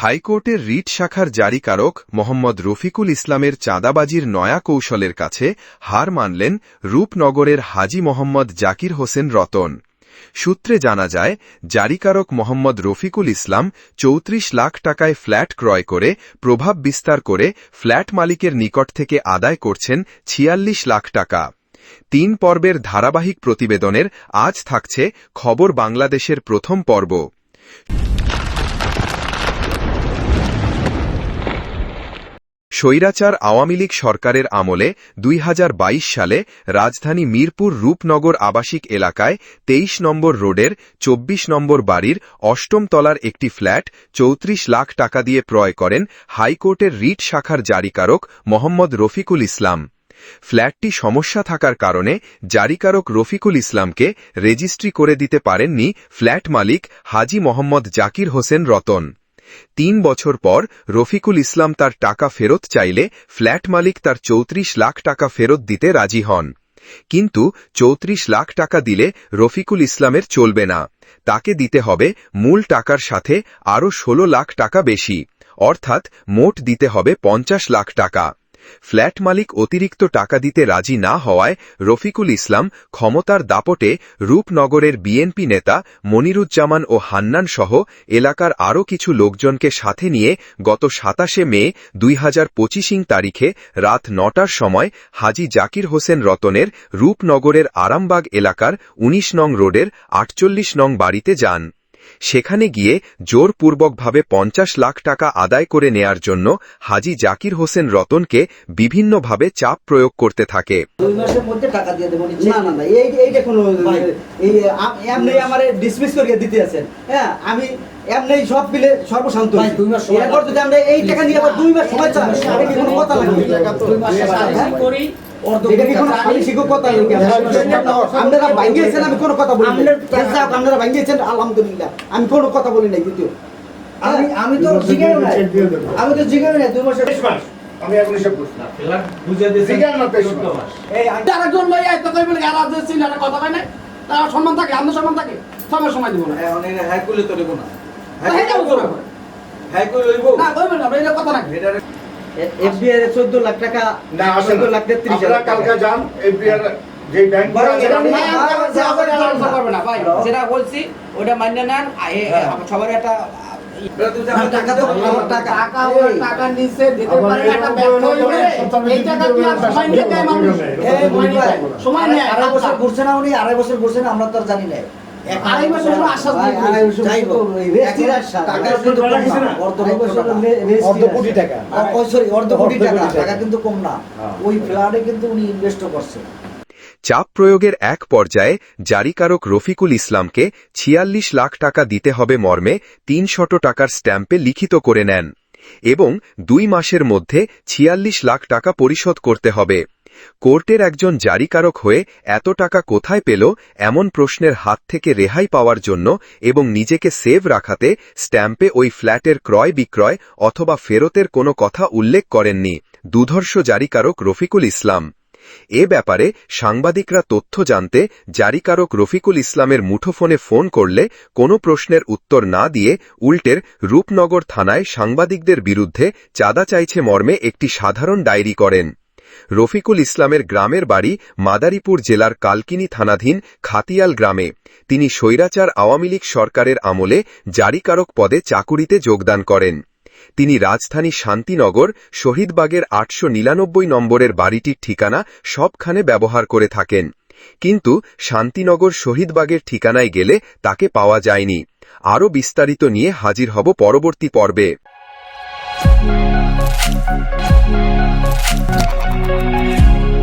হাইকোর্টের রিট শাখার জারিকারক মোহাম্মদ রফিকুল ইসলামের চাঁদাবাজির নয়া কৌশলের কাছে হার মানলেন রূপনগরের হাজি মোহাম্মদ জাকির হোসেন রতন। সূত্রে জানা যায়, জারিকারক মোহাম্মদ রফিকুল ইসলাম চৌত্রিশ লাখ টাকায় ফ্ল্যাট ক্রয় করে, প্রভাব বিস্তার করে ফ্ল্যাট মালিকের নিকট থেকে আদায় করছেন ছিয়াল্লিশ লাখ টাকা। তিন পর্বের ধারাবাহিক প্রতিবেদনের আজ থাকছে খবর বাংলাদেশের প্রথম পর্ব। স্বৈরাচার আওয়ামী লীগ সরকারের আমলে দুই হাজার বাইশ সালে রাজধানী মিরপুর রূপনগর আবাসিক এলাকায় তেইশ নম্বর রোডের ২৪ নম্বর বাড়ির অষ্টম তলার একটি ফ্ল্যাট চৌত্রিশ লাখ টাকা দিয়ে ক্রয় করেন হাইকোর্টের রিট শাখার জারিকারক মোহাম্মদ রফিকুল ইসলাম। ফ্ল্যাটটি সমস্যা থাকার কারণে জারিকারক রফিকুল ইসলামকে রেজিস্ট্রি করে দিতে পারেননি ফ্ল্যাট মালিক হাজি মোহাম্মদ জাকির হোসেন রতন। তিন বছর পর রফিকুল ইসলাম তার টাকা ফেরত চাইলে ফ্ল্যাট মালিক তার চৌত্রিশ লাখ টাকা ফেরত দিতে রাজি হন। কিন্তু চৌত্রিশ লাখ টাকা দিলে রফিকুল ইসলামের চলবে না। তাকে দিতে হবে মূল টাকার সাথে আরও ১৬ লাখ টাকা বেশি। অর্থাৎ মোট দিতে হবে পঞ্চাশ লাখ টাকা। ফ্ল্যাট মালিক অতিরিক্ত টাকা দিতে রাজি না হওয়ায় রফিকুল ইসলাম ক্ষমতার দাপটে রূপনগরের বিএনপি নেতা মনিরুজ্জামান ও হান্নান সহ এলাকার আরও কিছু লোকজনকে সাথে নিয়ে গত সাতাশে মে দুই হাজার তারিখে রাত নটার সময় হাজি জাকির হোসেন রতনের রূপনগরের আরামবাগ এলাকার ১৯ নং রোডের আটচল্লিশ নং বাড়িতে যান। সেখানে গিয়ে জোরপূর্বকভাবে পঞ্চাশ লাখ টাকা আদায় করে নেয়ার জন্য হাজি জাকির হোসেন রতনকে বিভিন্নভাবে চাপ প্রয়োগ করতে থাকে। দুই মাসের মধ্যে টাকা দিয়ে দেবো। না না না এই এইটা কোনো এই এমনি আমার ডিসমিস করিয়ে দিতে আছেন। হ্যাঁ আমি এমনি সব মিলে সর্বশান্ত দুই মাস সময় এরপর যদি আমরা এই টাকা নিয়ে আবার দুই মাস সময় চাই এটা কি কোনো কথা লাগে দুই মাসের করি কথা আমি কোনো কথা বলি না আপনার- আলহামদুলিল্লাহ। আমি কোনো কথা বলি নাই দ্বিতীয়। আমি আমি তো নাই। আমি তো জিজ্ঞেস নাই দুই মাসের মাস আমি এখন হিসাব করছি ঠিক আছে না তেইশ মাস। এই আই- আরেকজন লই আয় তো কই বলে না কথা কয় না তার সম্মান থাকে আমার সম্মান থাকে। সময় সময় দিব না। হ্যাঁ করলে তো নেব না। হ্যাঁ যাও তো না। হ্যাঁ করে লইব না কইবেন না এটা কথা নাকি? এটা এ- FBI এর 14 লাখ টাকা না 14 লাখ 33 আপনারা কালকে যান এফবিআর যে ব্যাংক। যেটা বলছি ওটা মান্য নেন এ- সবার একটা সময় নেয় আড়াই বছর ঘুরছে না উনি আড়াই বছর ঘুরছে না আমরা তো জানি না। চাপ প্রয়োগের এক পর্যায়ে জারিকারক রফিকুল ইসলামকে ছিয়াল্লিশ লাখ টাকা দিতে হবে মর্মে তিনশত টাকার স্ট্যাম্পে লিখিত করে নেন এবং দুই মাসের মধ্যে ছিয়াল্লিশ লাখ টাকা পরিশোধ করতে হবে। কোর্টের একজন জারিকারক হয়ে এত টাকা কোথায় পেল এমন প্রশ্নের হাত থেকে রেহাই পাওয়ার জন্য এবং নিজেকে সেভ রাখাতে স্ট্যাম্পে ওই ফ্ল্যাটের ক্রয় বিক্রয় অথবা ফেরতের কোনো কথা উল্লেখ করেননি দুধর্ষ জারিকারক রফিকুল ইসলাম। এ ব্যাপারে সাংবাদিকরা তথ্য জানতে জারিকারক রফিকুল ইসলামের মুঠোফোনে ফোন করলে কোনো প্রশ্নের উত্তর না দিয়ে উল্টের রূপনগর থানায় সাংবাদিকদের বিরুদ্ধে চাঁদা চাইছে মর্মে একটি সাধারণ ডায়েরি করেন। রফিকুল ইসলামের গ্রামের বাড়ি মাদারীপুর জেলার কালকিনি থানাধীন খাতিয়াল গ্রামে। তিনি স্বৈরাচার আওয়ামী লীগ সরকারের আমলে জারিকারক পদে চাকুরিতে যোগদান করেন। তিনি রাজধানী শান্তিনগর, শহীদবাগের আটশো নিরানব্বই নম্বরের বাড়িটির ঠিকানা সবখানে ব্যবহার করে থাকেন। কিন্তু শান্তিনগর শহীদবাগের ঠিকানায় গেলে তাকে পাওয়া যায়নি। আরও বিস্তারিত নিয়ে হাজির হব পরবর্তী পর্বে। Thank you.